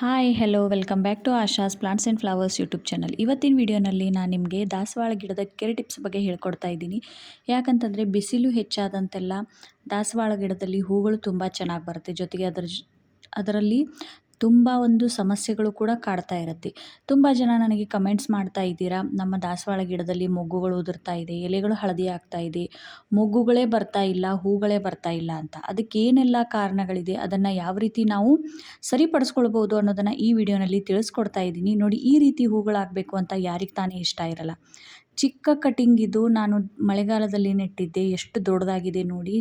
Hi hello welcome back to Asha's plants and flowers YouTube channel ಇವತ್ತಿನ ವಿಡಿಯೋನಲ್ಲಿ ನಾನು ನಿಮಗೆ ದಾಸವಾಳ ಗಿಡದ ಕೆರೆ ಟಿಪ್ಸ್ ಬಗ್ಗೆ ಹೇಳ್ಕೊಡ್ತಾ ಇದ್ದೀನಿ. ಯಾಕಂತಂದರೆ ಬಿಸಿಲು ಹೆಚ್ಚಾದಂತೆಲ್ಲ ದಾಸವಾಳ ಗಿಡದಲ್ಲಿ ಹೂಗಳು ತುಂಬ ಚೆನ್ನಾಗಿ ಬರುತ್ತೆ. ಜೊತೆಗೆ ಅದರ ಅದರಲ್ಲಿ ತುಂಬ ಒಂದು ಸಮಸ್ಯೆಗಳು ಕೂಡ ಕಾಡ್ತಾ ಇರುತ್ತೆ. ತುಂಬ ಜನ ನನಗೆ ಕಮೆಂಟ್ಸ್ ಮಾಡ್ತಾ ಇದ್ದೀರಾ, ನಮ್ಮ ದಾಸವಾಳ ಗಿಡದಲ್ಲಿ ಮೊಗ್ಗುಗಳು ಉದುರ್ತಾ ಇದೆ, ಎಲೆಗಳು ಹಳದಿ ಆಗ್ತಾ ಇದೆ, ಮೊಗ್ಗುಗಳೇ ಬರ್ತಾ ಇಲ್ಲ, ಹೂಗಳೇ ಬರ್ತಾ ಇಲ್ಲ ಅಂತ. ಅದಕ್ಕೆ ಏನೆಲ್ಲ ಕಾರಣಗಳಿದೆ, ಅದನ್ನು ಯಾವ ರೀತಿ ನಾವು ಸರಿಪಡಿಸ್ಕೊಳ್ಬೋದು ಅನ್ನೋದನ್ನು ಈ ವಿಡಿಯೋನಲ್ಲಿ ತಿಳಿಸ್ಕೊಡ್ತಾ ಇದ್ದೀನಿ. ನೋಡಿ, ಈ ರೀತಿ ಹೂಗಳಾಗಬೇಕು ಅಂತ ಯಾರಿಗೆ ತಾನೇ ಇಷ್ಟ ಇರಲ್ಲ. ಚಿಕ್ಕ ಕಟಿಂಗ್ ಇದು. ನಾನು ಮಳೆಗಾಲದಲ್ಲಿ ನೆಟ್ಟಿದ್ದೆ. ಎಷ್ಟು ದೊಡ್ಡದಾಗಿದೆ ನೋಡಿ.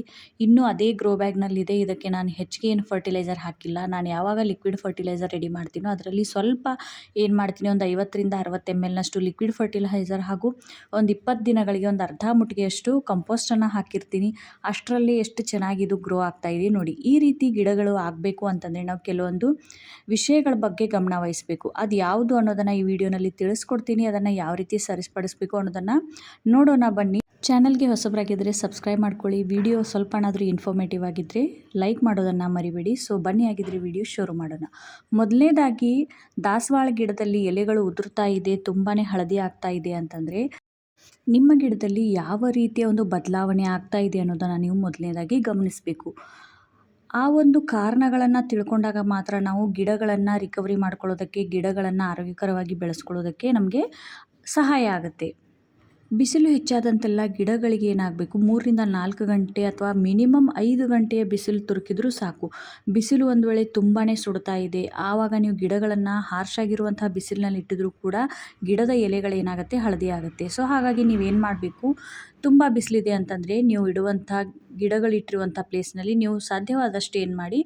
ಇನ್ನೂ ಅದೇ ಗ್ರೋ ಬ್ಯಾಗ್ನಲ್ಲಿದೆ ಇದಕ್ಕೆ ನಾನು ಹೆಚ್ಚಿಗೆ ಏನು ಫರ್ಟಿಲೈಸರ್ ಹಾಕಿಲ್ಲ. ನಾನು ಯಾವಾಗ ಲಿಕ್ವಿಡ್ ಫರ್ಟಿಲೈಸರ್ ರೆಡಿ ಮಾಡ್ತೀನೋ ಅದರಲ್ಲಿ ಸ್ವಲ್ಪ ಏನು ಮಾಡ್ತೀನಿ, ಒಂದು ಐವತ್ತರಿಂದ ಅರವತ್ತು ಎಂ ಎಲ್ನಷ್ಟು ಲಿಕ್ವಿಡ್ ಫರ್ಟಿಲೈಸರ್ ಹಾಗೂ ಒಂದು ಇಪ್ಪತ್ತು ದಿನಗಳಿಗೆ ಒಂದು ಅರ್ಧ ಮುಟ್ಟಿಗೆಯಷ್ಟು ಕಂಪೋಸ್ಟನ್ನು ಹಾಕಿರ್ತೀನಿ. ಅಷ್ಟರಲ್ಲಿ ಎಷ್ಟು ಚೆನ್ನಾಗಿ ಇದು ಗ್ರೋ ಆಗ್ತಾ ಇದೆ ನೋಡಿ. ಈ ರೀತಿ ಗಿಡಗಳು ಆಗಬೇಕು ಅಂತಂದರೆ ನಾವು ಕೆಲವೊಂದು ವಿಷಯಗಳ ಬಗ್ಗೆ ಗಮನ ವಹಿಸಬೇಕು. ಅದು ಯಾವುದು ಅನ್ನೋದನ್ನು ಈ ವಿಡಿಯೋನಲ್ಲಿ ತಿಳಿಸ್ಕೊಡ್ತೀನಿ. ಅದನ್ನು ಯಾವ ರೀತಿ ಸರಿಪಡಿಸ್ಬೇಕು ಅನ್ನೋದನ್ನು ನೋಡೋಣ ಬನ್ನಿ. ಚಾನಲ್ಗೆ ಹೊಸಬರಾಗಿದ್ದರೆ ಸಬ್ಸ್ಕ್ರೈಬ್ ಮಾಡ್ಕೊಳ್ಳಿ. ವಿಡಿಯೋ ಸ್ವಲ್ಪನಾದರೂ ಇನ್ಫಾರ್ಮೇಟಿವ್ ಆಗಿದ್ದರೆ ಲೈಕ್ ಮಾಡೋದನ್ನು ಮರಿಬೇಡಿ. ಸೊ ಬನ್ನಿ ಆಗಿದ್ದರೆ ವಿಡಿಯೋ ಶುರು ಮಾಡೋಣ. ಮೊದಲನೇದಾಗಿ, ದಾಸವಾಳ ಗಿಡದಲ್ಲಿ ಎಲೆಗಳು ಉದುರ್ತಾ ಇದೆ ತುಂಬಾ ಹಳದಿ ಆಗ್ತಾ ಇದೆ ಅಂತಂದರೆ, ನಿಮ್ಮ ಗಿಡದಲ್ಲಿ ಯಾವ ರೀತಿಯ ಒಂದು ಬದಲಾವಣೆ ಆಗ್ತಾ ಇದೆ ಅನ್ನೋದನ್ನು ನೀವು ಮೊದಲನೇದಾಗಿ ಗಮನಿಸಬೇಕು. ಆ ಒಂದು ಕಾರಣಗಳನ್ನು ತಿಳ್ಕೊಂಡಾಗ ಮಾತ್ರ ನಾವು ಗಿಡಗಳನ್ನು ರಿಕವರಿ ಮಾಡ್ಕೊಳ್ಳೋದಕ್ಕೆ, ಗಿಡಗಳನ್ನು ಆರೋಗ್ಯಕರವಾಗಿ ಬೆಳೆಸ್ಕೊಳ್ಳೋದಕ್ಕೆ ನಮಗೆ ಸಹಾಯ ಆಗುತ್ತೆ. ಬಿಸಿಲು ಹೆಚ್ಚಾದಂತೆಲ್ಲ ಗಿಡಗಳಿಗೆ ಏನಾಗಬೇಕು? ಮೂರರಿಂದ ನಾಲ್ಕು ಗಂಟೆ ಅಥವಾ ಮಿನಿಮಮ್ ಐದು ಗಂಟೆಯ ಬಿಸಿಲು ತುರುಕಿದ್ರೂ ಸಾಕು. ಬಿಸಿಲು ಒಂದು ವೇಳೆ ತುಂಬಾ ಸುಡ್ತಾ ಇದೆ. ಆವಾಗ ನೀವು ಗಿಡಗಳನ್ನು ಹಾರ್ಷಾಗಿರುವಂಥ ಬಿಸಿಲಿನಲ್ಲಿ ಇಟ್ಟಿದ್ರೂ ಕೂಡ ಗಿಡದ ಎಲೆಗಳೇನಾಗುತ್ತೆ ಹಳದಿ ಆಗುತ್ತೆ ಸೊ ಹಾಗಾಗಿ ನೀವೇನು ಮಾಡಬೇಕು? ತುಂಬ ಬಿಸಿಲಿದೆ ಅಂತಂದರೆ ನೀವು ಇಡುವಂಥ ಗಿಡಗಳಿಟ್ಟಿರುವಂಥ ಪ್ಲೇಸ್ನಲ್ಲಿ ನೀವು ಸಾಧ್ಯವಾದಷ್ಟು ಏನು ಮಾಡಿ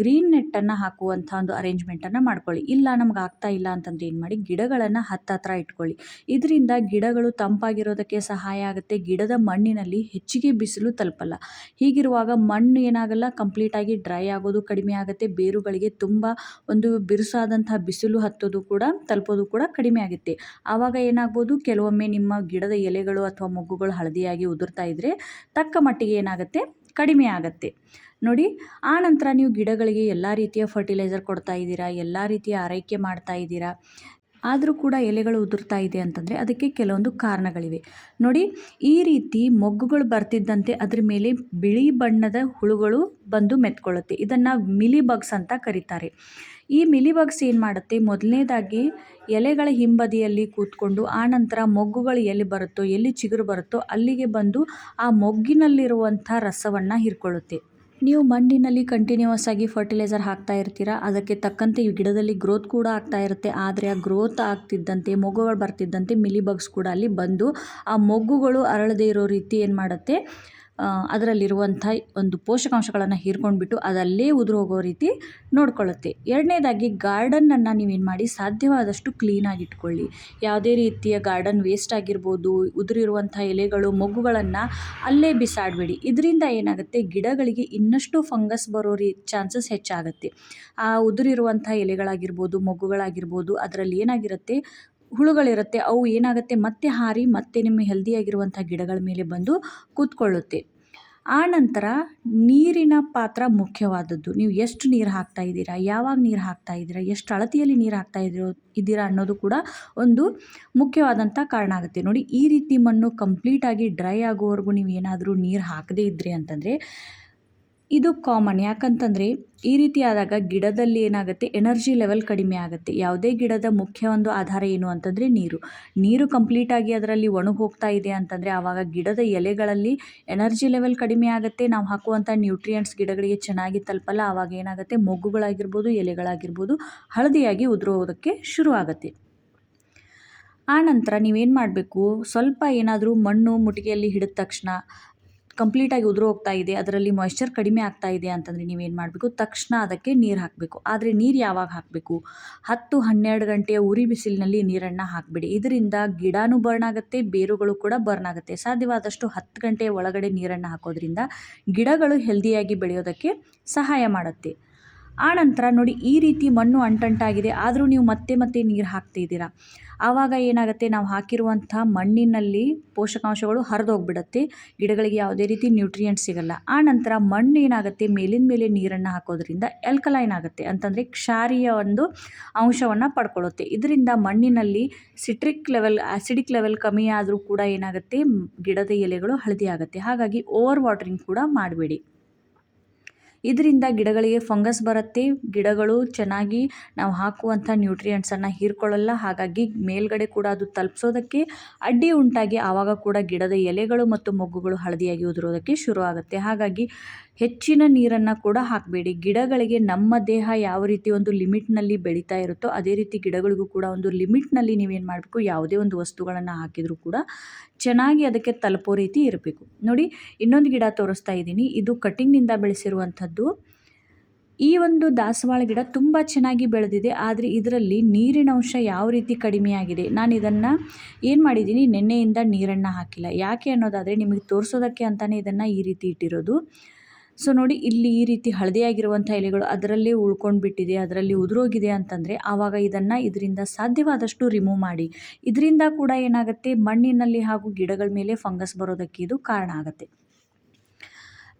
ಗ್ರೀನ್ ನೆಟ್ಟನ್ನು ಹಾಕುವಂಥ ಒಂದು ಅರೇಂಜ್ಮೆಂಟನ್ನು ಮಾಡ್ಕೊಳ್ಳಿ. ಇಲ್ಲ, ನಮ್ಗೆ ಆಗ್ತಾ ಇಲ್ಲ ಅಂತಂದರೆ ಏನು ಮಾಡಿ ಗಿಡಗಳನ್ನು ಹತ್ತತ್ರ ಇಟ್ಕೊಳ್ಳಿ. ಇದರಿಂದ ಗಿಡಗಳು ತಂಪಾಗಿರೋದಕ್ಕೆ ಸಹಾಯ ಆಗುತ್ತೆ. ಗಿಡದ ಮಣ್ಣಿನಲ್ಲಿ ಹೆಚ್ಚಿಗೆ ಬಿಸಿಲು ತಲುಪಲ್ಲ. ಹೀಗಿರುವಾಗ ಮಣ್ಣು ಏನಾಗಲ್ಲ, ಕಂಪ್ಲೀಟಾಗಿ ಡ್ರೈ ಆಗೋದು ಕಡಿಮೆ ಆಗುತ್ತೆ. ಬೇರುಗಳಿಗೆ ತುಂಬ ಒಂದು ಬಿರುಸಾದಂತಹ ಬಿಸಿಲು ಹತ್ತೋದು ಕೂಡ, ತಲುಪೋದು ಕೂಡ ಕಡಿಮೆ ಆಗುತ್ತೆ. ಆವಾಗ ಏನಾಗ್ಬೋದು, ಕೆಲವೊಮ್ಮೆ ನಿಮ್ಮ ಗಿಡದ ಎಲೆಗಳು ಅಥವಾ ಮೊಗ್ಗುಗಳು ಹಳದಿಯಾಗಿ ಉದುರ್ತಾ ಇದ್ದರೆ ತಕ್ಕ ಮಟ್ಟಿಗೆ ಏನಾಗುತ್ತೆ ಕಡಿಮೆ ಆಗುತ್ತೆ. ನೋಡಿ, ಆ ನಂತರ ನೀವು ಗಿಡಗಳಿಗೆ ಎಲ್ಲ ರೀತಿಯ ಫರ್ಟಿಲೈಸರ್ ಕೊಡ್ತಾ ಇದ್ದೀರಾ, ಎಲ್ಲ ರೀತಿಯ ಆರೈಕೆ ಮಾಡ್ತಾ ಇದ್ದೀರಾ, ಆದರೂ ಕೂಡ ಎಲೆಗಳು ಉದುರ್ತಾ ಇದೆ ಅಂತಂದರೆ ಅದಕ್ಕೆ ಕೆಲವೊಂದು ಕಾರಣಗಳಿವೆ. ನೋಡಿ, ಈ ರೀತಿ ಮೊಗ್ಗುಗಳು ಬರ್ತಿದ್ದಂತೆ ಅದ್ರ ಮೇಲೆ ಬಿಳಿ ಬಣ್ಣದ ಹುಳುಗಳು ಬಂದು ಮೆತ್ಕೊಳ್ಳುತ್ತೆ. ಇದನ್ನು ಮಿಲಿ ಬಗ್ಸ್ ಅಂತ ಕರೀತಾರೆ. ಈ ಮಿಲಿಬಗ್ಸ್ ಏನು ಮಾಡುತ್ತೆ? ಮೊದಲನೇದಾಗಿ ಎಲೆಗಳ ಹಿಂಬದಿಯಲ್ಲಿ ಕೂತ್ಕೊಂಡು ಆ ನಂತರ ಮೊಗ್ಗುಗಳು ಎಲ್ಲಿ ಬರುತ್ತೋ, ಎಲ್ಲಿ ಚಿಗುರು ಬರುತ್ತೋ ಅಲ್ಲಿಗೆ ಬಂದು ಆ ಮೊಗ್ಗಿನಲ್ಲಿರುವಂಥ ರಸವನ್ನು ಹೀರಿಕೊಳ್ಳುತ್ತೆ. ನೀವು ಮಣ್ಣಿನಲ್ಲಿ ಕಂಟಿನ್ಯೂಸ್ ಆಗಿ ಫರ್ಟಿಲೈಸರ್ ಹಾಕ್ತಾ ಇರ್ತೀರ? ಅದಕ್ಕೆ ತಕ್ಕಂತೆ ಈ ಗಿಡದಲ್ಲಿ ಗ್ರೋತ್ ಕೂಡ ಆಗ್ತಾ ಇರುತ್ತೆ. ಆದರೆ ಆ ಗ್ರೋತ್ ಆಗ್ತಿದ್ದಂತೆ, ಮೊಗ್ಗುಗಳು ಬರ್ತಿದ್ದಂತೆ ಮಿಲಿಬಗ್ಸ್ ಕೂಡ ಅಲ್ಲಿ ಬಂದು ಆ ಮೊಗ್ಗುಗಳು ಅರಳದೇ ಇರೋ ರೀತಿ ಏನು ಮಾಡುತ್ತೆ? ಅದರಲ್ಲಿರುವಂಥ ಒಂದು ಪೋಷಕಾಂಶಗಳನ್ನು ಹೀರ್ಕೊಂಡ್ಬಿಟ್ಟು ಅದಲ್ಲೇ ಉದುರು ಹೋಗೋ ರೀತಿ ನೋಡ್ಕೊಳ್ಳುತ್ತೆ. ಎರಡನೇದಾಗಿ ಗಾರ್ಡನನ್ನು ನೀವೇನು ಮಾಡಿ ಸಾಧ್ಯವಾದಷ್ಟು ಕ್ಲೀನಾಗಿಟ್ಕೊಳ್ಳಿ. ಯಾವುದೇ ರೀತಿಯ ಗಾರ್ಡನ್ ವೇಸ್ಟ್ ಆಗಿರ್ಬೋದು, ಉದುರಿರುವಂಥ ಎಲೆಗಳು, ಮೊಗ್ಗುಗಳನ್ನು ಅಲ್ಲೇ ಬಿಸಾಡಬೇಡಿ. ಇದರಿಂದ ಏನಾಗುತ್ತೆ, ಗಿಡಗಳಿಗೆ ಇನ್ನಷ್ಟು ಫಂಗಸ್ ಬರೋ ರೀ, ಚಾನ್ಸಸ್ ಹೆಚ್ಚಾಗುತ್ತೆ. ಆ ಉದುರಿರುವಂಥ ಎಲೆಗಳಾಗಿರ್ಬೋದು, ಮೊಗ್ಗುಗಳಾಗಿರ್ಬೋದು, ಅದರಲ್ಲಿ ಏನಾಗಿರುತ್ತೆ ಹುಳುಗಳಿರುತ್ತೆ, ಅವು ಏನಾಗುತ್ತೆ? ಮತ್ತೆ ಹಾರಿ, ಮತ್ತೆ ನಿಮ್ಮ ಹೆಲ್ದಿಯಾಗಿರುವಂಥ ಗಿಡಗಳ ಮೇಲೆ ಬಂದು ಕೂತ್ಕೊಳ್ಳುತ್ತೆ. ಆ ನಂತರ ನೀರಿನ ಪಾತ್ರ ಮುಖ್ಯವಾದದ್ದು. ನೀವು ಎಷ್ಟು ನೀರು ಹಾಕ್ತಾ ಇದ್ದೀರಾ? ಯಾವಾಗ ನೀರು ಹಾಕ್ತಾ ಇದ್ದೀರಾ? ಎಷ್ಟು ಅಳತಿಯಲ್ಲಿ ನೀರು ಹಾಕ್ತಾ ಇದ್ದೀರೋ ಇದ್ದೀರಾ ಅನ್ನೋದು ಕೂಡ ಒಂದು ಮುಖ್ಯವಾದಂಥ ಕಾರಣ ಆಗುತ್ತೆ. ನೋಡಿ, ಈ ರೀತಿ ಮಣ್ಣು ಕಂಪ್ಲೀಟಾಗಿ ಡ್ರೈ ಆಗೋವರೆಗೂ ನೀವು ಏನಾದರೂ ನೀರು ಹಾಕದೇ ಇದ್ದರೆ ಅಂತಂದರೆ ಇದು ಕಾಮನ್ ಯಾಕಂತಂದರೆ ಈ ರೀತಿ ಆದಾಗ ಗಿಡದಲ್ಲಿ ಏನಾಗುತ್ತೆ? ಎನರ್ಜಿ ಲೆವೆಲ್ ಕಡಿಮೆ ಆಗುತ್ತೆ. ಯಾವುದೇ ಗಿಡದ ಮುಖ್ಯ ಒಂದು ಆಧಾರ ಏನು ಅಂತಂದರೆ ನೀರು. ನೀರು ಕಂಪ್ಲೀಟಾಗಿ ಅದರಲ್ಲಿ ಒಣಗಿ ಹೋಗ್ತಾ ಇದೆ ಅಂತಂದರೆ ಆವಾಗ ಗಿಡದ ಎಲೆಗಳಲ್ಲಿ ಎನರ್ಜಿ ಲೆವೆಲ್ ಕಡಿಮೆ ಆಗುತ್ತೆ. ನಾವು ಹಾಕುವಂಥ ನ್ಯೂಟ್ರಿಯೆಂಟ್ಸ್ ಗಿಡಗಳಿಗೆ ಚೆನ್ನಾಗಿ ತಲುಪಲ್ಲ. ಆವಾಗ ಏನಾಗುತ್ತೆ? ಮೊಗ್ಗುಗಳಾಗಿರ್ಬೋದು, ಎಲೆಗಳಾಗಿರ್ಬೋದು ಹಳದಿಯಾಗಿ ಉದುರೋದಕ್ಕೆ ಶುರು ಆಗುತ್ತೆ. ಆನಂತರ ನಂತರ ನೀವೇನು ಮಾಡಬೇಕು? ಸ್ವಲ್ಪ ಏನಾದರೂ ಮಣ್ಣು ಮುಟಿಗೆಯಲ್ಲಿ ಹಿಡಿದ ತಕ್ಷಣ ಕಂಪ್ಲೀಟಾಗಿ ಉದುರು ಹೋಗ್ತಾ ಇದೆ, ಅದರಲ್ಲಿ ಮಾಯ್ಶ್ಚರ್ ಕಡಿಮೆ ಆಗ್ತಾ ಇದೆ ಅಂತಂದರೆ ನೀವೇನು ಮಾಡಬೇಕು? ತಕ್ಷಣ ಅದಕ್ಕೆ ನೀರು ಹಾಕಬೇಕು. ಆದರೆ ನೀರು ಯಾವಾಗ ಹಾಕಬೇಕು? ಹತ್ತು, ಹನ್ನೆರಡು ಗಂಟೆಯ ಉರಿ ಬಿಸಿಲಿನಲ್ಲಿ ನೀರನ್ನು ಹಾಕಬೇಡಿ. ಇದರಿಂದ ಗಿಡನೂ ಬರ್ನ್ ಆಗುತ್ತೆ, ಬೇರುಗಳು ಕೂಡ ಬರ್ನ್ ಆಗುತ್ತೆ. ಸಾಧ್ಯವಾದಷ್ಟು ಹತ್ತು ಗಂಟೆಯ ಒಳಗಡೆ ನೀರನ್ನು ಹಾಕೋದ್ರಿಂದ ಗಿಡಗಳು ಹೆಲ್ದಿಯಾಗಿ ಬೆಳೆಯೋದಕ್ಕೆ ಸಹಾಯ ಮಾಡುತ್ತೆ. ಆನಂತರ ನೋಡಿ, ಈ ರೀತಿ ಮಣ್ಣು ಅಂಟಂಟಾಗಿದೆ, ಆದರೂ ನೀವು ಮತ್ತೆ ಮತ್ತೆ ನೀರು ಹಾಕ್ತಿದ್ದೀರಾ ಆವಾಗ ಏನಾಗುತ್ತೆ? ನಾವು ಹಾಕಿರುವಂಥ ಮಣ್ಣಿನಲ್ಲಿ ಪೋಷಕಾಂಶಗಳು ಹರಿದೋಗ್ಬಿಡತ್ತೆ. ಗಿಡಗಳಿಗೆ ಯಾವುದೇ ರೀತಿ ನ್ಯೂಟ್ರಿಯೆಂಟ್ ಸಿಗಲ್ಲ. ಆ ನಂತರ ಮಣ್ಣು ಏನಾಗುತ್ತೆ? ಮೇಲಿನ ಮೇಲೆ ನೀರನ್ನು ಹಾಕೋದ್ರಿಂದ ಎಲ್ಕಲೈನ್ ಆಗುತ್ತೆ. ಅಂತಂದರೆ ಕ್ಷಾರಿಯ ಒಂದು ಅಂಶವನ್ನು ಪಡ್ಕೊಳ್ಳುತ್ತೆ. ಇದರಿಂದ ಮಣ್ಣಿನಲ್ಲಿ ಸಿಟ್ರಿಕ್ ಲೆವೆಲ್ ಆ್ಯಸಿಡಿಕ್ ಲೆವೆಲ್ ಕಮ್ಮಿ ಆದರೂ ಕೂಡ ಏನಾಗುತ್ತೆ? ಗಿಡದ ಎಲೆಗಳು ಹಳದಿ ಆಗುತ್ತೆ. ಹಾಗಾಗಿ ಓವರ್ ವಾಟ್ರಿಂಗ್ ಕೂಡ ಮಾಡಬೇಡಿ. ಇದರಿಂದ ಗಿಡಗಳಿಗೆ ಫಂಗಸ್ ಬರುತ್ತೆ. ಗಿಡಗಳು ಚೆನ್ನಾಗಿ ನಾವು ಹಾಕುವಂಥ ನ್ಯೂಟ್ರಿಯೆಂಟ್ಸನ್ನು ಹೀರ್ಕೊಳ್ಳಲ್ಲ. ಹಾಗಾಗಿ ಮೇಲ್ಗಡೆ ಕೂಡ ಅದು ತಲುಪಿಸೋದಕ್ಕೆ ಅಡ್ಡಿ ಉಂಟಾಗಿ ಆವಾಗ ಕೂಡ ಗಿಡದ ಎಲೆಗಳು ಮತ್ತು ಮೊಗ್ಗುಗಳು ಹಳದಿಯಾಗಿ ಉದುರೋದಕ್ಕೆ ಶುರು ಆಗುತ್ತೆ ಹಾಗಾಗಿ ಹೆಚ್ಚಿನ ನೀರನ್ನು ಕೂಡ ಹಾಕಬೇಡಿ. ಗಿಡಗಳಿಗೆ ನಮ್ಮ ದೇಹ ಯಾವ ರೀತಿ ಒಂದು ಲಿಮಿಟ್ನಲ್ಲಿ ಬೆಳೀತಾ ಇರುತ್ತೋ ಅದೇ ರೀತಿ ಗಿಡಗಳಿಗೂ ಕೂಡ ಒಂದು ಲಿಮಿಟ್ನಲ್ಲಿ ನೀವೇನು ಮಾಡಬೇಕು, ಯಾವುದೇ ಒಂದು ವಸ್ತುಗಳನ್ನು ಹಾಕಿದರೂ ಕೂಡ ಚೆನ್ನಾಗಿ ಅದಕ್ಕೆ ತಲುಪೋ ರೀತಿ ಇರಬೇಕು. ನೋಡಿ, ಇನ್ನೊಂದು ಗಿಡ ತೋರಿಸ್ತಾ ಇದ್ದೀನಿ. ಇದು ಕಟಿಂಗ್ನಿಂದ ಬೆಳೆಸಿರುವಂಥದ್ದು. ಈ ಒಂದು ದಾಸವಾಳ ಗಿಡ ತುಂಬ ಚೆನ್ನಾಗಿ ಬೆಳೆದಿದೆ, ಆದರೆ ಇದರಲ್ಲಿ ನೀರಿನ ಅಂಶ ಯಾವ ರೀತಿ ಕಡಿಮೆಯಾಗಿದೆ ನಾನು ಇದನ್ನು ಏನು ಮಾಡಿದ್ದೀನಿ? ನೆನ್ನೆಯಿಂದ ನೀರನ್ನು ಹಾಕಿಲ್ಲ. ಯಾಕೆ ಅನ್ನೋದಾದರೆ ನಿಮಗೆ ತೋರಿಸೋದಕ್ಕೆ ಅಂತಲೇ ಇದನ್ನು ಈ ರೀತಿ ಇಟ್ಟಿರೋದು. ಸೊ ನೋಡಿ, ಇಲ್ಲಿ ಈ ರೀತಿ ಹಳದಿಯಾಗಿರುವಂಥ ಎಲೆಗಳು ಅದರಲ್ಲೇ ಉಳ್ಕೊಂಡು ಬಿಟ್ಟಿದೆ ಅದರಲ್ಲಿ ಉದುರೋಗಿದೆ ಅಂತಂದರೆ ಆವಾಗ ಇದನ್ನು ಇದರಿಂದ ಸಾಧ್ಯವಾದಷ್ಟು ರಿಮೂವ್ ಮಾಡಿ. ಇದರಿಂದ ಕೂಡ ಏನಾಗುತ್ತೆ? ಮಣ್ಣಿನಲ್ಲಿ ಹಾಗೂ ಗಿಡಗಳ ಮೇಲೆ ಫಂಗಸ್ ಬರೋದಕ್ಕೆ ಇದು ಕಾರಣ ಆಗುತ್ತೆ.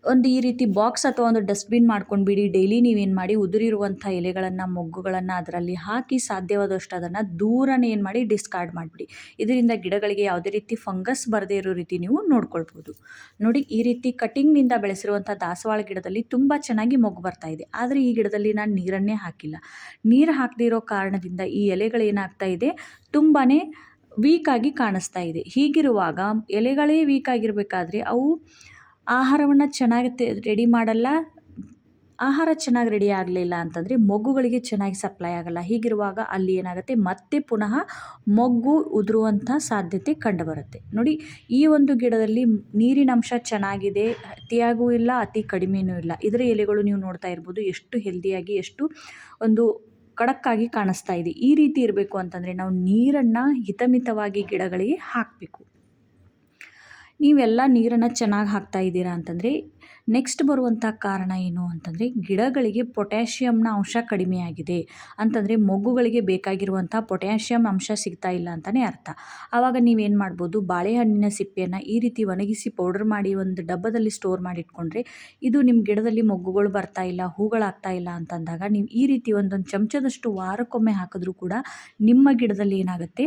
ಒಂದು ಈ ರೀತಿ ಬಾಕ್ಸ್ ಅಥವಾ ಒಂದು ಡಸ್ಟ್ಬಿನ್ ಮಾಡ್ಕೊಂಡ್ಬಿಡಿ. ಡೈಲಿ ನೀವೇನು ಮಾಡಿ ಉದುರಿರುವಂಥ ಎಲೆಗಳನ್ನು, ಮೊಗ್ಗುಗಳನ್ನು ಅದರಲ್ಲಿ ಹಾಕಿ ಸಾಧ್ಯವಾದಷ್ಟು ಅದನ್ನು ದೂರನೇ ಏನು ಮಾಡಿ ಡಿಸ್ಕಾರ್ಡ್ ಮಾಡಿಬಿಡಿ. ಇದರಿಂದ ಗಿಡಗಳಿಗೆ ಯಾವುದೇ ರೀತಿ ಫಂಗಸ್ ಬರದೇ ಇರೋ ರೀತಿ ನೀವು ನೋಡ್ಕೊಳ್ಬೋದು. ನೋಡಿ, ಈ ರೀತಿ ಕಟಿಂಗ್ನಿಂದ ಬೆಳೆಸಿರುವಂಥ ದಾಸವಾಳ ಗಿಡದಲ್ಲಿ ತುಂಬ ಚೆನ್ನಾಗಿ ಮೊಗ್ಗು ಬರ್ತಾ ಇದೆ. ಆದರೆ ಈ ಗಿಡದಲ್ಲಿ ನಾನು ನೀರನ್ನೇ ಹಾಕಿಲ್ಲ. ನೀರು ಹಾಕದಿರೋ ಕಾರಣದಿಂದ ಈ ಎಲೆಗಳೇನಾಗ್ತಾ ಇದೆ? ತುಂಬಾ ವೀಕಾಗಿ ಕಾಣಿಸ್ತಾ ಇದೆ. ಹೀಗಿರುವಾಗ ಎಲೆಗಳೇ ವೀಕ್ ಆಗಿರಬೇಕಾದ್ರೆ ಅವು ಆಹಾರವನ್ನು ಚೆನ್ನಾಗಿ ರೆಡಿ ಮಾಡಲ್ಲ. ಆಹಾರ ಚೆನ್ನಾಗಿ ರೆಡಿ ಆಗಲಿಲ್ಲ ಅಂತಂದರೆ ಮಗುಗಳಿಗೆ ಚೆನ್ನಾಗಿ ಸಪ್ಲೈ ಆಗಲ್ಲ. ಹೀಗಿರುವಾಗ ಅಲ್ಲಿ ಏನಾಗುತ್ತೆ? ಮತ್ತೆ ಪುನಃ ಮೊಗ್ಗು ಉದುರುವಂಥ ಸಾಧ್ಯತೆ ಕಂಡುಬರುತ್ತೆ. ನೋಡಿ, ಈ ಒಂದು ಗಿಡದಲ್ಲಿ ನೀರಿನ ಅಂಶ ಚೆನ್ನಾಗಿದೆ, ಅತಿಯಾಗೂ ಇಲ್ಲ, ಅತಿ ಕಡಿಮೆಯೂ ಇಲ್ಲ. ಇದರ ಎಲೆಗಳು ನೀವು ನೋಡ್ತಾ ಇರ್ಬೋದು ಎಷ್ಟು ಹೆಲ್ದಿಯಾಗಿ ಎಷ್ಟು ಒಂದು ಕಡಕ್ಕಾಗಿ ಕಾಣಿಸ್ತಾ ಇದೆ. ಈ ರೀತಿ ಇರಬೇಕು ಅಂತಂದರೆ ನಾವು ನೀರನ್ನು ಹಿತಮಿತವಾಗಿ ಗಿಡಗಳಿಗೆ ಹಾಕಬೇಕು. ನೀವೆಲ್ಲ ನೀರನ್ನು ಚೆನ್ನಾಗಿ ಹಾಕ್ತಾ ಇದ್ದೀರಾ ಅಂತಂದರೆ ನೆಕ್ಸ್ಟ್ ಬರುವಂಥ ಕಾರಣ ಏನು ಅಂತಂದರೆ, ಗಿಡಗಳಿಗೆ ಪೊಟ್ಯಾಷಿಯಮ್ನ ಅಂಶ ಕಡಿಮೆಯಾಗಿದೆ ಅಂತಂದರೆ, ಮೊಗ್ಗುಗಳಿಗೆ ಬೇಕಾಗಿರುವಂಥ ಪೊಟ್ಯಾಷಿಯಮ್ ಅಂಶ ಸಿಗ್ತಾ ಇಲ್ಲ ಅಂತಲೇ ಅರ್ಥ. ಆವಾಗ ನೀವೇನು ಮಾಡ್ಬೋದು, ಬಾಳೆಹಣ್ಣಿನ ಸಿಪ್ಪೆಯನ್ನು ಈ ರೀತಿ ಒಣಗಿಸಿ ಪೌಡರ್ ಮಾಡಿ ಒಂದು ಡಬ್ಬದಲ್ಲಿ ಸ್ಟೋರ್ ಮಾಡಿಟ್ಕೊಂಡ್ರೆ ಇದು ನಿಮ್ಮ ಗಿಡದಲ್ಲಿ ಮೊಗ್ಗುಗಳು ಬರ್ತಾ ಇಲ್ಲ ಹೂಗಳಾಗ್ತಾ ಇಲ್ಲ ಅಂತಂದಾಗ, ನೀವು ಈ ರೀತಿ ಒಂದೊಂದು ಚಮಚದಷ್ಟು ವಾರಕ್ಕೊಮ್ಮೆ ಹಾಕಿದ್ರೂ ಕೂಡ, ನಿಮ್ಮ ಗಿಡದಲ್ಲಿ ಏನಾಗುತ್ತೆ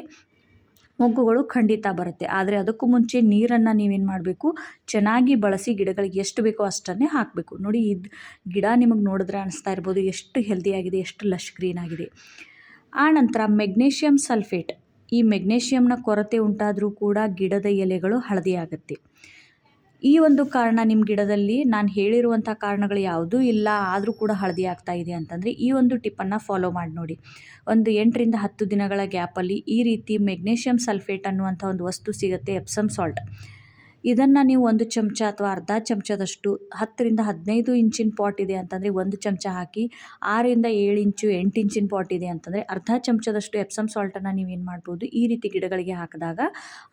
ಮೊಗ್ಗುಗಳು ಖಂಡಿತ ಬರುತ್ತೆ. ಆದರೆ ಅದಕ್ಕೂ ಮುಂಚೆ ನೀರನ್ನು ನೀವೇನು ಮಾಡಬೇಕು? ಚೆನ್ನಾಗಿ ಬಳಸಿ ಗಿಡಗಳಿಗೆ ಎಷ್ಟು ಬೇಕೋ ಅಷ್ಟನ್ನೇ ಹಾಕಬೇಕು. ನೋಡಿ, ಇದು ಗಿಡ ನಿಮಗೆ ನೋಡಿದ್ರೆ ಅನಿಸ್ತಾ ಇರ್ಬೋದು, ಎಷ್ಟು ಹೆಲ್ದಿಯಾಗಿದೆ ಎಷ್ಟು ಲಶ್ ಗ್ರೀನ್ ಆಗಿದೆ. ಆನಂತರ ಮೆಗ್ನೀಷಿಯಮ್ ಸಲ್ಫೇಟ್ ಈ ಮೆಗ್ನೀಷಿಯಮ್ನ ಕೊರತೆ ಉಂಟಾದರೂ ಕೂಡ ಗಿಡದ ಎಲೆಗಳು ಹಳದಿ ಆಗುತ್ತೆ. ಈ ಒಂದು ಕಾರಣ ನಿಮ್ಮ ಗಿಡದಲ್ಲಿ ನಾನು ಹೇಳಿರುವಂಥ ಕಾರಣಗಳು ಯಾವುದೂ ಇಲ್ಲ, ಆದರೂ ಕೂಡ ಹಳದಿ ಆಗ್ತಾ ಇದೆ ಅಂತಂದರೆ ಈ ಒಂದು ಟಿಪ್ಪನ್ನು ಫಾಲೋ ಮಾಡಿ ನೋಡಿ. ಒಂದು ಎಂಟರಿಂದ ಹತ್ತು ದಿನಗಳ ಗ್ಯಾಪಲ್ಲಿ ಈ ರೀತಿ ಮೆಗ್ನೀಷಿಯಮ್ ಸಲ್ಫೇಟ್ ಅನ್ನುವಂಥ ಒಂದು ವಸ್ತು ಸಿಗುತ್ತೆ, ಎಪ್ಸಮ್ ಸಾಲ್ಟ್. ಇದನ್ನು ನೀವು ಒಂದು ಚಮಚ ಅಥವಾ ಅರ್ಧ ಚಮಚದಷ್ಟು ಹತ್ತರಿಂದ ಹದಿನೈದು ಇಂಚಿನ ಪಾಟ್ ಇದೆ ಅಂತಂದರೆ ಒಂದು ಚಮಚ ಹಾಕಿ, ಆರರಿಂದ ಏಳು ಇಂಚು ಎಂಟು ಇಂಚಿನ ಪಾಟ್ ಇದೆ ಅಂತಂದರೆ ಅರ್ಧ ಚಮಚದಷ್ಟು ಎಪ್ಸಮ್ ಸಾಲ್ಟನ್ನು ನೀವೇನು ಮಾಡ್ಬೋದು, ಈ ರೀತಿ ಗಿಡಗಳಿಗೆ ಹಾಕಿದಾಗ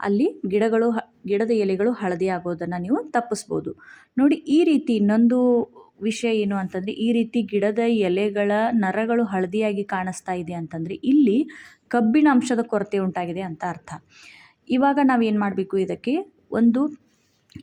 ಅಲ್ಲಿ ಗಿಡಗಳು ಗಿಡದ ಎಲೆಗಳು ಹಳದಿ ಆಗೋದನ್ನು ನೀವು ತಪ್ಪಿಸ್ಬೋದು. ನೋಡಿ, ಈ ರೀತಿ ಇನ್ನೊಂದು ವಿಷಯ ಏನು ಅಂತಂದರೆ, ಈ ರೀತಿ ಗಿಡದ ಎಲೆಗಳ ನರಗಳು ಹಳದಿಯಾಗಿ ಕಾಣಿಸ್ತಾ ಇದೆ ಅಂತಂದರೆ ಇಲ್ಲಿ ಕಬ್ಬಿಣ ಅಂಶದ ಕೊರತೆ ಉಂಟಾಗಿದೆ ಅಂತ ಅರ್ಥ. ಇವಾಗ ನಾವೇನು ಮಾಡಬೇಕು ಇದಕ್ಕೆ? ಒಂದು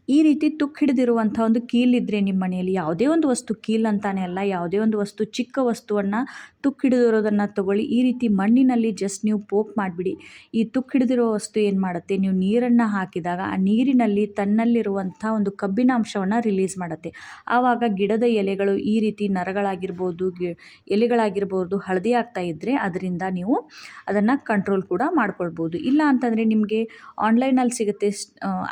ಈ ರೀತಿ ತುಕ್ಕು ಹಿಡಿದಿರುವಂಥ ಒಂದು ಕೀಲಿದ್ರೆ ನಿಮ್ಮ ಮನೆಯಲ್ಲಿ ಯಾವುದೇ ಒಂದು ವಸ್ತು, ಕೀಲ್ ಅಂತಾನೆ ಅಲ್ಲ, ಯಾವುದೇ ಒಂದು ವಸ್ತು, ಚಿಕ್ಕ ವಸ್ತುವನ್ನು ತುಕ್ಕು ಹಿಡಿದಿರೋದನ್ನು ತಗೊಳ್ಳಿ. ಈ ರೀತಿ ಮಣ್ಣಿನಲ್ಲಿ ಜಸ್ಟ್ ನೀವು ಪೋಕ್ ಮಾಡಿಬಿಡಿ. ಈ ತುಕ್ಕು ಹಿಡಿದಿರೋ ವಸ್ತು ಏನು ಮಾಡುತ್ತೆ? ನೀವು ನೀರನ್ನು ಹಾಕಿದಾಗ ಆ ನೀರಿನಲ್ಲಿ ತನ್ನಲ್ಲಿರುವಂಥ ಒಂದು ಕಬ್ಬಿನ ಅಂಶವನ್ನು ರಿಲೀಸ್ ಮಾಡುತ್ತೆ. ಆವಾಗ ಗಿಡದ ಎಲೆಗಳು ಈ ರೀತಿ ನರಗಳಾಗಿರ್ಬೋದು, ಗಿ, ಎಲೆಗಳಾಗಿರ್ಬೋದು ಹಳದಿ ಆಗ್ತಾ ಇದ್ದರೆ ಅದರಿಂದ ನೀವು ಅದನ್ನು ಕಂಟ್ರೋಲ್ ಕೂಡ ಮಾಡ್ಕೊಳ್ಬೋದು. ಇಲ್ಲ ಅಂತಂದರೆ ನಿಮಗೆ ಆನ್ಲೈನಲ್ಲಿ ಸಿಗುತ್ತೆ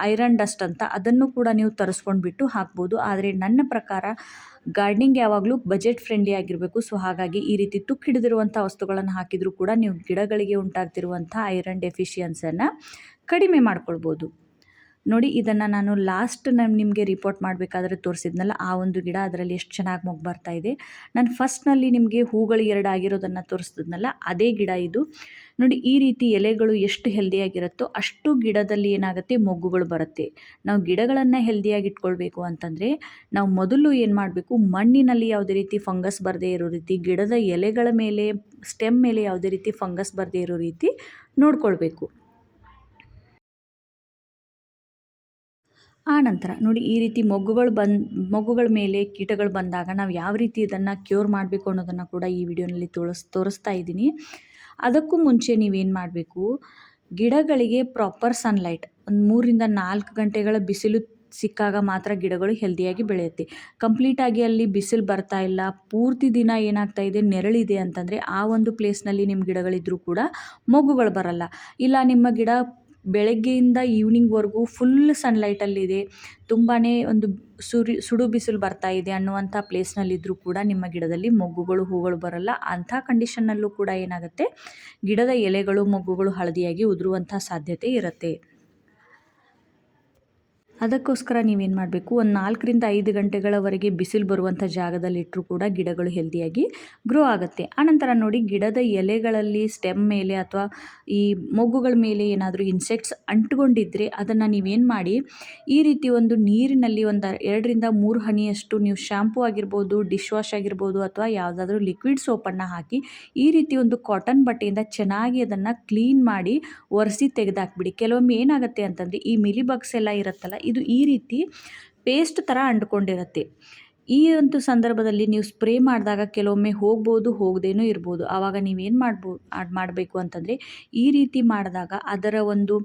ಐರನ್ ಡಸ್ಟ್ ಅಂತ ಅದನ್ನು ಕೂಡ ನೀವು ತರಿಸ್ಕೊಂಡ್ಬಿಟ್ಟು ಹಾಕ್ಬೋದು. ಆದರೆ ನನ್ನ ಪ್ರಕಾರ ಗಾರ್ಡ್ನಿಂಗ್ ಯಾವಾಗಲೂ ಬಜೆಟ್ ಫ್ರೆಂಡ್ಲಿ ಆಗಿರಬೇಕು. ಸೊ ಹಾಗಾಗಿ ಈ ರೀತಿ ತುಕ್ಕು ಹಿಡಿದಿರುವಂಥ ವಸ್ತುಗಳನ್ನು ಹಾಕಿದರೂ ಕೂಡ ನೀವು ಗಿಡಗಳಿಗೆ ಉಂಟಾಗ್ತಿರುವಂಥ ಐರನ್ ಡೆಫಿಷಿಯನ್ಸನ್ನು ಕಡಿಮೆ ಮಾಡ್ಕೊಳ್ಬೋದು. ನೋಡಿ, ಇದನ್ನು ನಾನು ಲಾಸ್ಟ್ ನಾನು ನಿಮಗೆ ರಿಪೋರ್ಟ್ ಮಾಡಬೇಕಾದ್ರೆ ತೋರಿಸಿದ್ನಲ್ಲ, ಆ ಒಂದು ಗಿಡ ಅದರಲ್ಲಿ ಎಷ್ಟು ಚೆನ್ನಾಗಿ ಮೊಗ್ಗು ಬರ್ತಾ ಇದೆ. ನಾನು ಫಸ್ಟ್ನಲ್ಲಿ ನಿಮಗೆ ಹೂಗಳು ಎರಡಾಗಿರೋದನ್ನು ತೋರಿಸಿದ್ನಲ್ಲ, ಅದೇ ಗಿಡ ಇದು. ನೋಡಿ, ಈ ರೀತಿ ಎಲೆಗಳು ಎಷ್ಟು ಹೆಲ್ದಿಯಾಗಿರುತ್ತೋ ಅಷ್ಟು ಗಿಡದಲ್ಲಿ ಏನಾಗುತ್ತೆ, ಮೊಗ್ಗುಗಳು ಬರುತ್ತೆ. ನಾವು ಗಿಡಗಳನ್ನು ಹೆಲ್ದಿಯಾಗಿ ಇಟ್ಕೊಳ್ಬೇಕು ಅಂತಂದರೆ, ನಾವು ಮೊದಲು ಏನು ಮಾಡಬೇಕು, ಮಣ್ಣಿನಲ್ಲಿ ಯಾವುದೇ ರೀತಿ ಫಂಗಸ್ ಬರದೇ ಇರೋ ರೀತಿ, ಗಿಡದ ಎಲೆಗಳ ಮೇಲೆ ಸ್ಟೆಮ್ ಮೇಲೆ ಯಾವುದೇ ರೀತಿ ಫಂಗಸ್ ಬರದೇ ಇರೋ ರೀತಿ ನೋಡ್ಕೊಳ್ಬೇಕು. ಆ ನಂತರ ನೋಡಿ ಈ ರೀತಿ ಮೊಗ್ಗುಗಳು ಬಂದು ಮೊಗ್ಗುಗಳ ಮೇಲೆ ಕೀಟಗಳು ಬಂದಾಗ ನಾವು ಯಾವ ರೀತಿ ಇದನ್ನು ಕ್ಯೂರ್ ಮಾಡಬೇಕು ಅನ್ನೋದನ್ನು ಕೂಡ ಈ ವಿಡಿಯೋನಲ್ಲಿ ತೋರಿಸ್, ತೋರಿಸ್ತಾ ಇದ್ದೀನಿ. ಅದಕ್ಕೂ ಮುಂಚೆ ನೀವೇನು ಮಾಡಬೇಕು, ಗಿಡಗಳಿಗೆ ಪ್ರಾಪರ್ ಸನ್ಲೈಟ್ ಒಂದು ಮೂರಿಂದ ನಾಲ್ಕು ಗಂಟೆಗಳ ಬಿಸಿಲು ಸಿಕ್ಕಾಗ ಮಾತ್ರ ಗಿಡಗಳು ಹೆಲ್ದಿಯಾಗಿ ಬೆಳೆಯುತ್ತೆ. ಕಂಪ್ಲೀಟಾಗಿ ಅಲ್ಲಿ ಬಿಸಿಲು ಬರ್ತಾ ಇಲ್ಲ, ಪೂರ್ತಿ ದಿನ ಏನಾಗ್ತಾ ಇದೆ, ನೆರಳಿದೆ ಅಂತಂದರೆ ಆ ಒಂದು ಪ್ಲೇಸ್ನಲ್ಲಿ ನಿಮ್ಮ ಗಿಡಗಳಿದ್ರೂ ಕೂಡ ಮೊಗ್ಗುಗಳು ಬರಲ್ಲ. ಇಲ್ಲ, ನಿಮ್ಮ ಗಿಡ ಬೆಳಗ್ಗೆಯಿಂದ ಈವ್ನಿಂಗ್ವರೆಗೂ ಫುಲ್ ಸನ್ಲೈಟಲ್ಲಿದೆ ತುಂಬಾ ಒಂದು ಸುರಿ, ಸುಡು ಬಿಸಿಲು ಬರ್ತಾ ಇದೆ ಅನ್ನುವಂಥ ಪ್ಲೇಸ್ನಲ್ಲಿದ್ದರೂ ಕೂಡ ನಿಮ್ಮ ಗಿಡದಲ್ಲಿ ಮೊಗ್ಗುಗಳು, ಹೂಗಳು ಬರಲ್ಲ. ಅಂಥ ಕಂಡೀಷನ್ನಲ್ಲೂ ಕೂಡ ಏನಾಗುತ್ತೆ? ಗಿಡದ ಎಲೆಗಳು, ಮೊಗ್ಗುಗಳು ಹಳದಿಯಾಗಿ ಉದುರುವಂಥ ಸಾಧ್ಯತೆ ಇರುತ್ತೆ. ಅದಕ್ಕೋಸ್ಕರ ನೀವೇನು ಮಾಡಬೇಕು? ಒಂದು ನಾಲ್ಕರಿಂದ ಐದು ಗಂಟೆಗಳವರೆಗೆ ಬಿಸಿಲು ಬರುವಂಥ ಜಾಗದಲ್ಲಿಟ್ಟರೂ ಕೂಡ ಗಿಡಗಳು ಹೆಲ್ದಿಯಾಗಿ ಗ್ರೋ ಆಗುತ್ತೆ. ಆನಂತರ ನೋಡಿ, ಗಿಡದ ಎಲೆಗಳಲ್ಲಿ ಸ್ಟೆಮ್ ಮೇಲೆ ಅಥವಾ ಈ ಮೊಗ್ಗುಗಳ ಮೇಲೆ ಏನಾದರೂ ಇನ್ಸೆಕ್ಟ್ಸ್ ಅಂಟ್ಕೊಂಡಿದ್ದರೆ ಅದನ್ನು ನೀವೇನು ಮಾಡಿ, ಈ ರೀತಿ ಒಂದು ನೀರಿನಲ್ಲಿ ಒಂದು ಎರಡರಿಂದ ಮೂರು ಹನಿಯಷ್ಟು ನೀವು ಶ್ಯಾಂಪು ಆಗಿರ್ಬೋದು ಡಿಶ್ ವಾಶ್ ಆಗಿರ್ಬೋದು ಅಥವಾ ಯಾವುದಾದ್ರೂ ಲಿಕ್ವಿಡ್ ಸೋಪನ್ನು ಹಾಕಿ, ಈ ರೀತಿ ಒಂದು ಕಾಟನ್ ಬಟ್ಟೆಯಿಂದ ಚೆನ್ನಾಗಿ ಅದನ್ನು ಕ್ಲೀನ್ ಮಾಡಿ ಒರೆಸಿ ತೆಗೆದಾಕ್ಬಿಡಿ. ಕೆಲವೊಮ್ಮೆ ಏನಾಗುತ್ತೆ ಅಂತಂದರೆ, ಈ ಮಿಲಿ ಬಗ್ಸ್ ಎಲ್ಲ ಇರುತ್ತಲ್ಲ ಇದು ಈ ರೀತಿ ಪೇಸ್ಟ್ ಥರ ಅಂಟ್ಕೊಂಡಿರುತ್ತೆ. ಈ ಒಂದು ಸಂದರ್ಭದಲ್ಲಿ ನೀವು ಸ್ಪ್ರೇ ಮಾಡಿದಾಗ ಕೆಲವೊಮ್ಮೆ ಹೋಗ್ಬೋದು, ಹೋಗದೇನೂ ಇರ್ಬೋದು. ಆವಾಗ ನೀವೇನು ಮಾಡ್ಬೋ ಮಾಡಬೇಕು ಅಂತಂದರೆ ಈ ರೀತಿ ಮಾಡಿದಾಗ ಅದರ ಒಂದು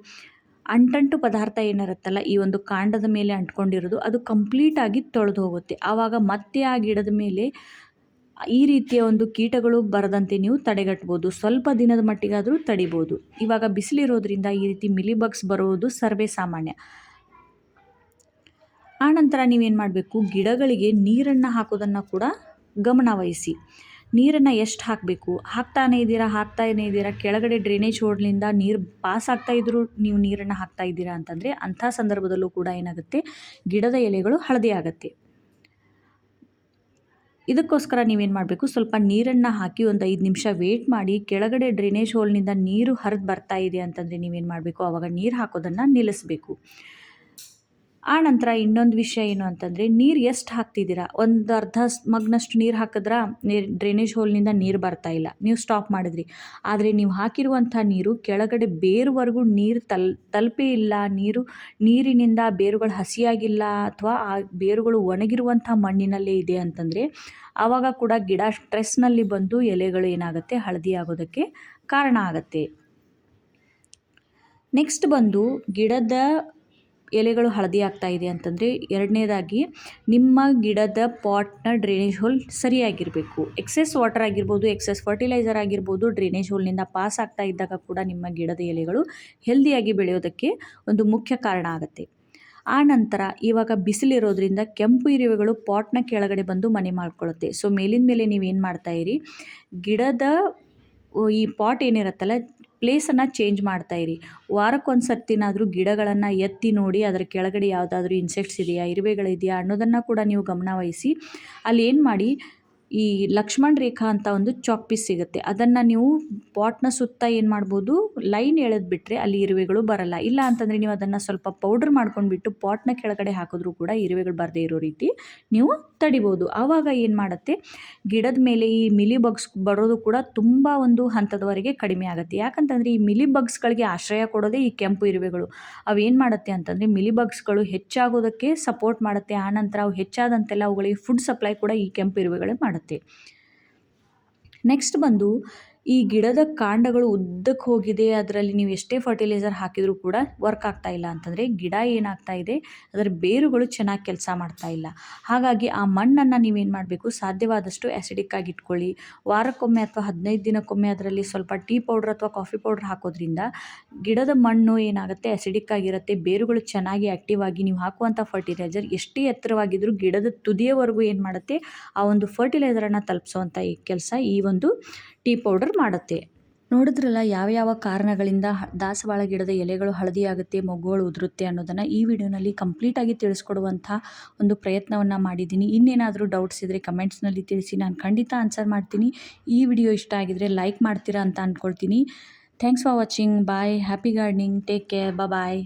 ಅಂಟಂಟು ಪದಾರ್ಥ ಏನಿರುತ್ತಲ್ಲ, ಈ ಒಂದು ಕಾಂಡದ ಮೇಲೆ ಅಂಟ್ಕೊಂಡಿರೋದು ಅದು ಕಂಪ್ಲೀಟಾಗಿ ತೊಳೆದು ಹೋಗುತ್ತೆ. ಆವಾಗ ಮತ್ತೆ ಆ ಗಿಡದ ಮೇಲೆ ಈ ರೀತಿಯ ಒಂದು ಕೀಟಗಳು ಬರದಂತೆ ನೀವು ತಡೆಗಟ್ಬೋದು. ಸ್ವಲ್ಪ ದಿನದ ಮಟ್ಟಿಗಾದರೂ ತಡಿಬೋದು. ಇವಾಗ ಬಿಸಿಲಿರೋದ್ರಿಂದ ಈ ರೀತಿ ಮಿಲಿಬಗ್ಸ್ ಬರೋದು ಸರ್ವೇ ಸಾಮಾನ್ಯ. ಆನಂತರ ನೀವೇನು ಮಾಡಬೇಕು? ಗಿಡಗಳಿಗೆ ನೀರನ್ನು ಹಾಕೋದನ್ನು ಕೂಡ ಗಮನವಹಿಸಿ ನೀರನ್ನು ಎಷ್ಟು ಹಾಕಬೇಕು? ಹಾಕ್ತಾನೇ ಇದ್ದೀರಾ? ಹಾಕ್ತಾನೇ ಇದ್ದೀರಾ? ಕೆಳಗಡೆ ಡ್ರೈನೇಜ್ ಹೋಡ್ಲಿಂದ ನೀರು ಪಾಸ್ ಆಗ್ತಾ ಇದ್ದರೂ ನೀವು ನೀರನ್ನು ಹಾಕ್ತಾ ಇದ್ದೀರಾ ಅಂತಂದರೆ ಅಂಥ ಸಂದರ್ಭದಲ್ಲೂ ಕೂಡ ಏನಾಗುತ್ತೆ? ಗಿಡದ ಎಲೆಗಳು ಹಳದಿ ಆಗುತ್ತೆ. ಇದಕ್ಕೋಸ್ಕರ ನೀವೇನು ಮಾಡಬೇಕು? ಸ್ವಲ್ಪ ನೀರನ್ನು ಹಾಕಿ ಒಂದು ಐದು ನಿಮಿಷ ವೇಟ್ ಮಾಡಿ ಕೆಳಗಡೆ ಡ್ರೈನೇಜ್ ಹೋಲ್ನಿಂದ ನೀರು ಹರಿದು ಬರ್ತಾ ಇದೆ ಅಂತಂದರೆ ನೀವೇನು ಮಾಡಬೇಕು? ಆವಾಗ ನೀರು ಹಾಕೋದನ್ನು ನಿಲ್ಲಿಸಬೇಕು. ಆ ನಂತರ ಇನ್ನೊಂದು ವಿಷಯ ಏನು ಅಂತಂದರೆ ನೀರು ಎಷ್ಟು ಹಾಕ್ತಿದ್ದೀರಾ? ಒಂದು ಅರ್ಧ ಮಗ್ನಷ್ಟು ನೀರು ಹಾಕಿದ್ರೆ ನೀರು ಡ್ರೈನೇಜ್ ಹೋಲ್ನಿಂದ ನೀರು ಬರ್ತಾ ಇಲ್ಲ. ನೀವು ಸ್ಟಾಪ್ ಮಾಡಿದ್ರಿ. ಆದರೆ ನೀವು ಹಾಕಿರುವಂಥ ನೀರು ಕೆಳಗಡೆ ಬೇರುವರೆಗೂ ನೀರು ತಲ್, ತಲುಪೇ ಇಲ್ಲ. ನೀರು, ನೀರಿನಿಂದ ಬೇರುಗಳು ಹಸಿಯಾಗಿಲ್ಲ ಅಥವಾ ಆ ಬೇರುಗಳು ಒಣಗಿರುವಂಥ ಮಣ್ಣಿನಲ್ಲೇ ಇದೆ ಅಂತಂದರೆ ಆವಾಗ ಕೂಡ ಗಿಡ ಸ್ಟ್ರೆಸ್ನಲ್ಲಿ ಬಂದು ಎಲೆಗಳು ಏನಾಗುತ್ತೆ? ಹಳದಿ ಆಗೋದಕ್ಕೆ ಕಾರಣ ಆಗುತ್ತೆ. ನೆಕ್ಸ್ಟ್ ಬಂದು ಗಿಡದ ಎಲೆಗಳು ಹಳದಿ ಆಗ್ತಾ ಇದೆ ಅಂತಂದರೆ ಎರಡನೇದಾಗಿ ನಿಮ್ಮ ಗಿಡದ ಪಾಟ್ನ ಡ್ರೈನೇಜ್ ಹೋಲ್ ಸರಿಯಾಗಿರಬೇಕು. ಎಕ್ಸೆಸ್ ವಾಟರ್ ಆಗಿರ್ಬೋದು ಎಕ್ಸೆಸ್ ಫರ್ಟಿಲೈಸರ್ ಆಗಿರ್ಬೋದು, ಡ್ರೈನೇಜ್ ಹೋಲ್ನಿಂದ ಪಾಸ್ ಆಗ್ತಾ ಇದ್ದಾಗ ಕೂಡ ನಿಮ್ಮ ಗಿಡದ ಎಲೆಗಳು ಹೆಲ್ದಿಯಾಗಿ ಬೆಳೆಯೋದಕ್ಕೆ ಒಂದು ಮುಖ್ಯ ಕಾರಣ ಆಗುತ್ತೆ. ಆ ನಂತರ ಇವಾಗ ಬಿಸಿಲಿರೋದ್ರಿಂದ ಕೆಂಪು ಇರುವೆಗಳು ಪಾಟ್ನ ಕೆಳಗಡೆ ಬಂದು ಮನೆ ಮಾಡ್ಕೊಳ್ಳುತ್ತೆ ಸೊ ಮೇಲಿನ ಮೇಲೆ ನೀವೇನು ಮಾಡ್ತಾಯಿರಿ ಗಿಡದ, ಈ ಪಾಟ್ ಏನಿರುತ್ತಲ್ಲ ಪ್ಲೇಸನ್ನು ಚೇಂಜ್ ಮಾಡ್ತಾಯಿರಿ ವಾರಕ್ಕೊಂದು ಸರ್ತಿನಾದರೂ ಗಿಡಗಳನ್ನು ಎತ್ತಿ ನೋಡಿ ಅದರ ಕೆಳಗಡೆ ಯಾವುದಾದ್ರೂ ಇನ್ಸೆಕ್ಟ್ಸ್ ಇದೆಯಾ, ಇರುವೆಗಳಿದೆಯಾ ಅನ್ನೋದನ್ನು ಕೂಡ ನೀವು ಗಮನವಹಿಸಿ ಅಲ್ಲಿ ಏನು ಮಾಡಿ ಈ ಲಕ್ಷ್ಮಣ ರೇಖಾ ಅಂತ ಒಂದು ಚಾಕ್ ಪೀಸ್ ಸಿಗುತ್ತೆ. ಅದನ್ನು ನೀವು ಪಾಟ್ನ ಸುತ್ತ ಏನು ಮಾಡ್ಬೋದು? ಲೈನ್ ಎಳೆದ್ಬಿಟ್ರೆ ಅಲ್ಲಿ ಇರುವೆಗಳು ಬರಲ್ಲ. ಇಲ್ಲ ಅಂತಂದರೆ ನೀವು ಅದನ್ನು ಸ್ವಲ್ಪ ಪೌಡ್ರ್ ಮಾಡ್ಕೊಂಡ್ಬಿಟ್ಟು ಪಾಟ್ನ ಕೆಳಗಡೆ ಹಾಕಿದ್ರೂ ಕೂಡ ಇರುವೆಗಳು ಬರದೇ ಇರೋ ರೀತಿ ನೀವು ತಡಿಬೋದು. ಆವಾಗ ಏನು ಮಾಡುತ್ತೆ? ಗಿಡದ ಮೇಲೆ ಈ ಮಿಲಿ ಬಗ್ಸ್ ಬರೋದು ಕೂಡ ತುಂಬ ಒಂದು ಹಂತದವರೆಗೆ ಕಡಿಮೆ ಆಗುತ್ತೆ. ಯಾಕಂತಂದರೆ ಈ ಮಿಲಿ ಬಗ್ಸ್ಗಳಿಗೆ ಆಶ್ರಯ ಕೊಡೋದೇ ಈ ಕೆಂಪು ಇರುವೆಗಳು. ಅವೇನು ಮಾಡುತ್ತೆ ಅಂತಂದರೆ ಮಿಲಿ ಬಗ್ಸ್ಗಳು ಹೆಚ್ಚಾಗೋದಕ್ಕೆ ಸಪೋರ್ಟ್ ಮಾಡುತ್ತೆ. ಆನಂತರ ಅವು ಹೆಚ್ಚಾದಂತೆಲ್ಲ ಅವುಗಳಿಗೆ ಫುಡ್ ಸಪ್ಲೈ ಕೂಡ ಈ ಕೆಂಪು ಇರುವೆಗಳೇ ಮಾಡುತ್ತೆ. ನೆಕ್ಸ್ಟ್ ಬಂದು ಈ ಗಿಡದ ಕಾಂಡಗಳು ಉದ್ದಕ್ಕೆ ಹೋಗಿದೆ, ಅದರಲ್ಲಿ ನೀವು ಎಷ್ಟೇ ಫರ್ಟಿಲೈಸರ್ ಹಾಕಿದರೂ ಕೂಡ ವರ್ಕ್ ಆಗ್ತಾ ಇಲ್ಲ ಅಂತಂದರೆ ಗಿಡ ಏನಾಗ್ತಾ ಇದೆ, ಅದರ ಬೇರುಗಳು ಚೆನ್ನಾಗಿ ಕೆಲಸ ಮಾಡ್ತಾ ಇಲ್ಲ. ಹಾಗಾಗಿ ಆ ಮಣ್ಣನ್ನು ನೀವೇನು ಮಾಡಬೇಕು, ಸಾಧ್ಯವಾದಷ್ಟು ಆ್ಯಸಿಡಿಕ್ ಆಗಿ ಇಟ್ಕೊಳ್ಳಿ. ವಾರಕ್ಕೊಮ್ಮೆ ಅಥವಾ ಹದಿನೈದು ದಿನಕ್ಕೊಮ್ಮೆ ಅದರಲ್ಲಿ ಸ್ವಲ್ಪ ಟೀ ಪೌಡ್ರ್ ಅಥವಾ ಕಾಫಿ ಪೌಡ್ರ್ ಹಾಕೋದ್ರಿಂದ ಗಿಡದ ಮಣ್ಣು ಏನಾಗುತ್ತೆ ಆ್ಯಸಿಡಿಕ್ ಆಗಿರುತ್ತೆ, ಬೇರುಗಳು ಚೆನ್ನಾಗಿ ಆ್ಯಕ್ಟಿವ್ ಆಗಿ ನೀವು ಹಾಕುವಂಥ ಫರ್ಟಿಲೈಸರ್ ಎಷ್ಟೇ ಎತ್ತರವಾಗಿದ್ದರೂ ಗಿಡದ ತುದಿಯವರೆಗೂ ಏನು ಮಾಡುತ್ತೆ, ಆ ಒಂದು ಫರ್ಟಿಲೈಸರನ್ನು ತಲುಪಿಸುವಂಥ ಈ ಕೆಲಸ ಈ ಒಂದು ಟೀ ಪೌಡರ್ ಮಾಡುತ್ತೆ. ನೋಡಿದ್ರಲ್ಲ ಯಾವ ಯಾವ ಕಾರಣಗಳಿಂದ ದಾಸವಾಳ ಗಿಡದ ಎಲೆಗಳು ಹಳದಿ ಆಗುತ್ತೆ ಮೊಗ್ಗುಗಳು ಉದುರುತ್ತೆ ಅನ್ನೋದನ್ನು ಈ ವಿಡಿಯೋನಲ್ಲಿ ಕಂಪ್ಲೀಟಾಗಿ ತಿಳಿಸ್ಕೊಡುವಂಥ ಒಂದು ಪ್ರಯತ್ನವನ್ನು ಮಾಡಿದ್ದೀನಿ. ಇನ್ನೇನಾದರೂ ಡೌಟ್ಸ್ ಇದ್ದರೆ ಕಮೆಂಟ್ಸ್ನಲ್ಲಿ ತಿಳಿಸಿ, ನಾನು ಖಂಡಿತ ಆನ್ಸರ್ ಮಾಡ್ತೀನಿ. ಈ ವಿಡಿಯೋ ಇಷ್ಟ ಆಗಿದರೆ ಲೈಕ್ ಮಾಡ್ತೀರಾ ಅಂತ ಅಂದ್ಕೊಳ್ತೀನಿ thanks for watching bye happy gardening take care bye